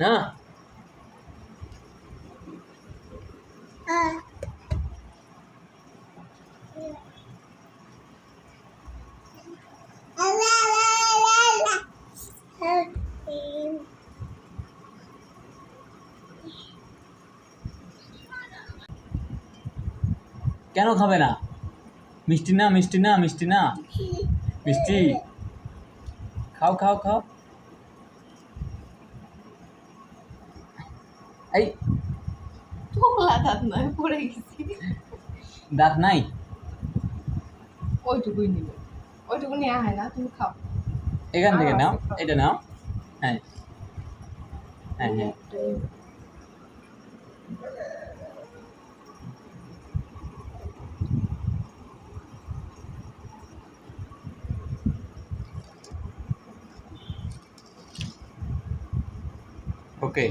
না? কেন খাবে না? মিষ্টি না মিষ্টি না মিষ্টি না? মিষ্টি? খাও খাও খাও। এই পোকলা দাঁত নয় পড়ে গেছি। দাঁত নাই? ওইটুকুই নিবে। ওইটুকু নেওয়া হয় না তুমি খাও। এখান থেকে নাও এটা নাও। হ্যাঁ। হ্যাঁ হ্যাঁ। ওকে